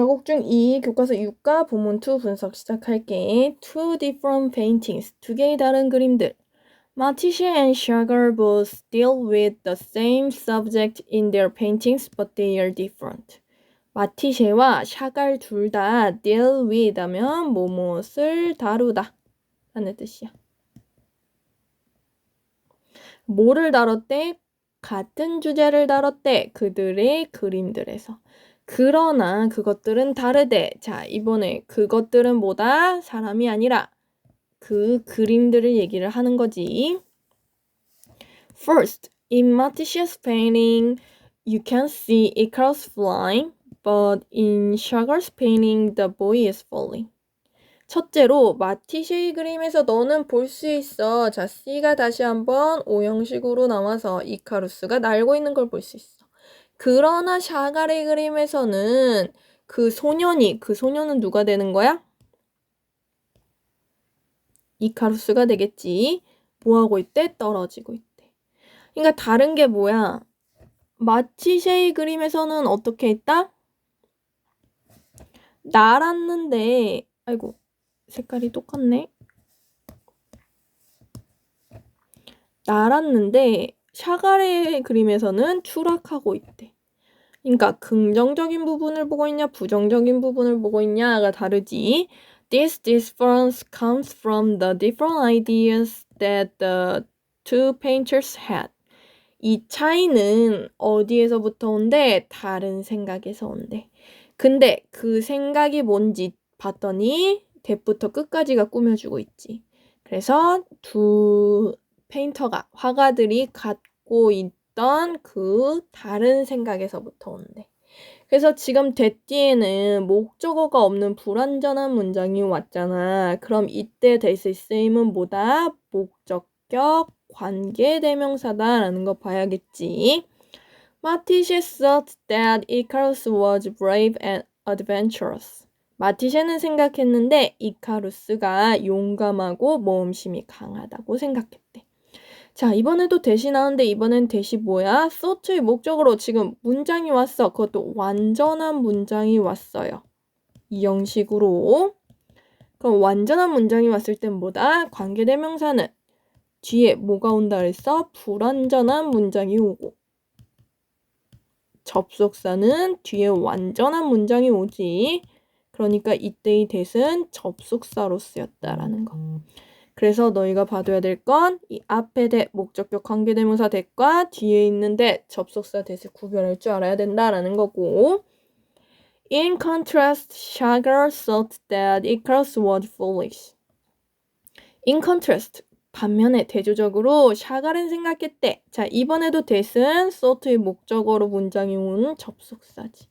마곡 중 2 교과서 6과 본문 2 분석 시작할게. Two different paintings. 두 개의 다른 그림들. Matisse and Chagall both deal with the same subject in their paintings, but they are different. 마티쉐와 샤갈 둘 다 deal with 하면 무엇을 다루다 라는 뜻이야. 뭐를 다뤘대? 같은 주제를 다뤘대. 그들의 그림들에서. 그러나 그것들은 다르대. 자, 이번에 그것들은 뭐다? 사람이 아니라 그 그림들을 얘기를 하는 거지. First, in Matisse's painting, you can see Icarus flying, but in Chagall's painting, the boy is falling. 첫째로 마티쉐의 그림에서 너는 볼 수 있어. 자, C가 다시 한번 오형식으로 나와서 이카루스가 날고 있는 걸 볼 수 있어. 그러나 샤갈의 그림에서는 그 소년이 그 소년은 누가 되는 거야? 이카루스가 되겠지. 뭐 하고 있대? 떨어지고 있대. 그러니까 다른 게 뭐야? 마티쉐의 그림에서는 어떻게 했다? 날았는데 아이고 색깔이 똑같네. 날았는데 샤갈의 그림에서는 추락하고 있대. 그러니까 긍정적인 부분을 보고 있냐 부정적인 부분을 보고 있냐가 다르지. This difference comes from the different ideas that the two painters had. 이 차이는 어디에서부터 온대? 다른 생각에서 온대. 근데 그 생각이 뭔지 봤더니 대부터 끝까지가 꾸며주고 있지. 그래서 두 페인터가 화가들이 갖고 있던 그 다른 생각에서부터 온대. 그래서 지금 대 뒤에는 목적어가 없는 불완전한 문장이 왔잖아. 그럼 이때 is same은 뭐다? 목적격 관계대명사다라는 거 봐야겠지. Matisse thought that Icarus was brave and adventurous. 마티쉐는 생각했는데 이카루스가 용감하고 모험심이 강하다고 생각했대. 자, 이번에도 대시 나오는데 이번엔 대시 뭐야? 소트의 목적으로 지금 문장이 왔어. 그것도 완전한 문장이 왔어요. 이 형식으로. 그럼 완전한 문장이 왔을 땐 뭐다? 관계대명사는 뒤에 뭐가 온다 그랬어? 불완전한 문장이 오고 접속사는 뒤에 완전한 문장이 오지. 그러니까 이때의 대은 접속사로 쓰였다라는 거. 그래서 너희가 봐둬야 될 건 이 앞에 대 목적격 관계대명사 대과 뒤에 있는 대 접속사 대을 구별할 줄 알아야 된다라는 거고. In contrast, Chagall thought that Icarus was foolish. In contrast, 반면에 대조적으로 샤갈은 생각했대. 자, 이번에도 대은 thought의 목적어로 문장이 오는 접속사지.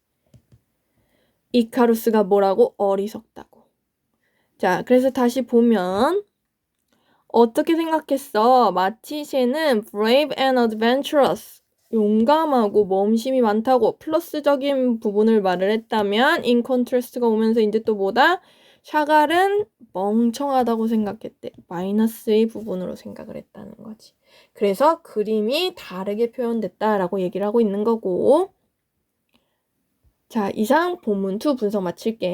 이카루스가 뭐라고? 어리석다고. 자, 그래서 다시 보면 어떻게 생각했어? 마티쉐는 brave and adventurous. 용감하고 모험심이 많다고 플러스적인 부분을 말을 했다면 in contrast가 오면서 이제 또 뭐다? 샤갈은 멍청하다고 생각했대. 마이너스의 부분으로 생각을 했다는 거지. 그래서 그림이 다르게 표현됐다라고 얘기를 하고 있는 거고. 자, 이상 본문 2 분석 마칠게.